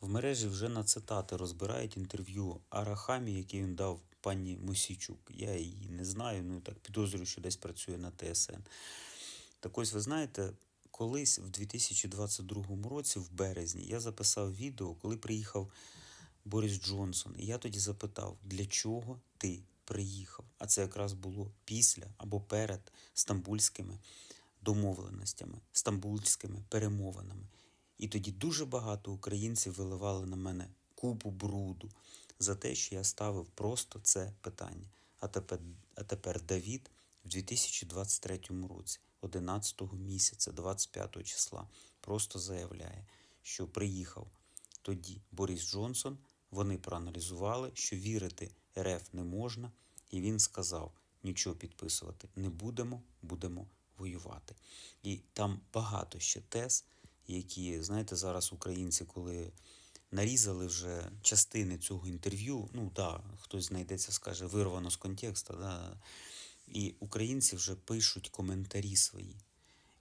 В мережі вже на цитати розбирають інтерв'ю Арахамі, яке він дав пані Мосійчук. Я її не знаю, ну так підозрюю, що десь працює на ТСН. Так ось, ви знаєте, колись в 2022 році, в березні, я записав відео, коли приїхав Борис Джонсон. І я тоді запитав, для чого ти приїхав? А це якраз було після або перед стамбульськими домовленостями, стамбульськими перемовинами. І тоді дуже багато українців виливали на мене купу бруду за те, що я ставив просто це питання. А тепер, а тепер Давід в 2023 році, 11 місяця, 25 числа, просто заявляє, що приїхав тоді Борис Джонсон. Вони проаналізували, що вірити РФ не можна, і він сказав: нічого підписувати не будемо, будемо воювати. І там багато ще тез, які, знаєте, зараз українці, коли нарізали вже частини цього інтерв'ю, ну да, хтось знайдеться, скаже, вирвано з контексту, да, і українці вже пишуть коментарі свої.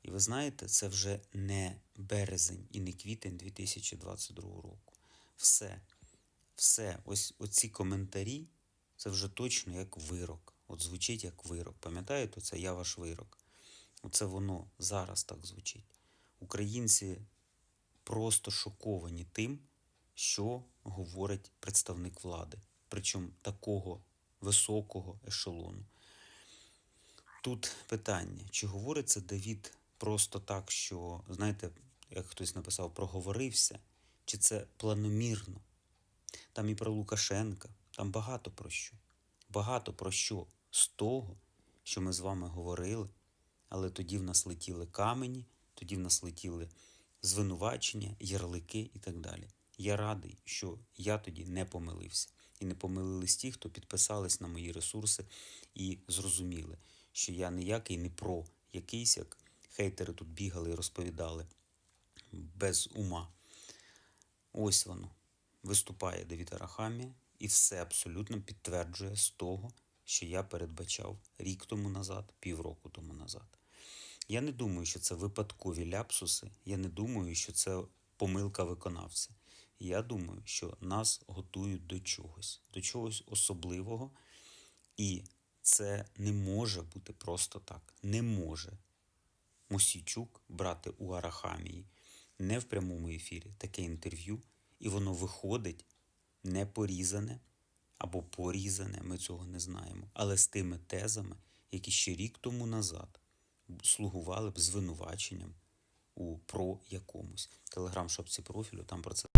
І ви знаєте, це вже не березень і не квітень 2022 року. Все, все, ось оці коментарі, це вже точно як вирок. От звучить як вирок. Пам'ятаєте, це я ваш вирок. Оце воно зараз так звучить. Українці просто шоковані тим, що говорить представник влади, причому такого високого ешелону. Тут питання, чи говорить це Давід просто так, що, знаєте, як хтось написав, проговорився, чи це планомірно? Там і про Лукашенка, там багато про що. Багато про що з того, що ми з вами говорили, але тоді в нас летіли камені, тоді в нас летіли звинувачення, ярлики і так далі. Я радий, що я тоді не помилився. І не помилились ті, хто підписались на мої ресурси і зрозуміли, що я ніякий не про якийсь, як хейтери тут бігали і розповідали без ума. Ось воно. Виступає Давід Арахамія і все абсолютно підтверджує з того, що я передбачав рік тому назад, півроку тому назад. Я не думаю, що це випадкові ляпсуси. Я не думаю, що це помилка виконавця. Я думаю, що нас готують до чогось, до чогось особливого, і це не може бути просто так. Не може Мосійчук брати у Арахамії не в прямому ефірі таке інтерв'ю, і воно виходить не порізане або порізане, ми цього не знаємо, але з тими тезами, які ще рік тому назад слугували б звинуваченням у про якомусь. Телеграм-шопці профілю там про це.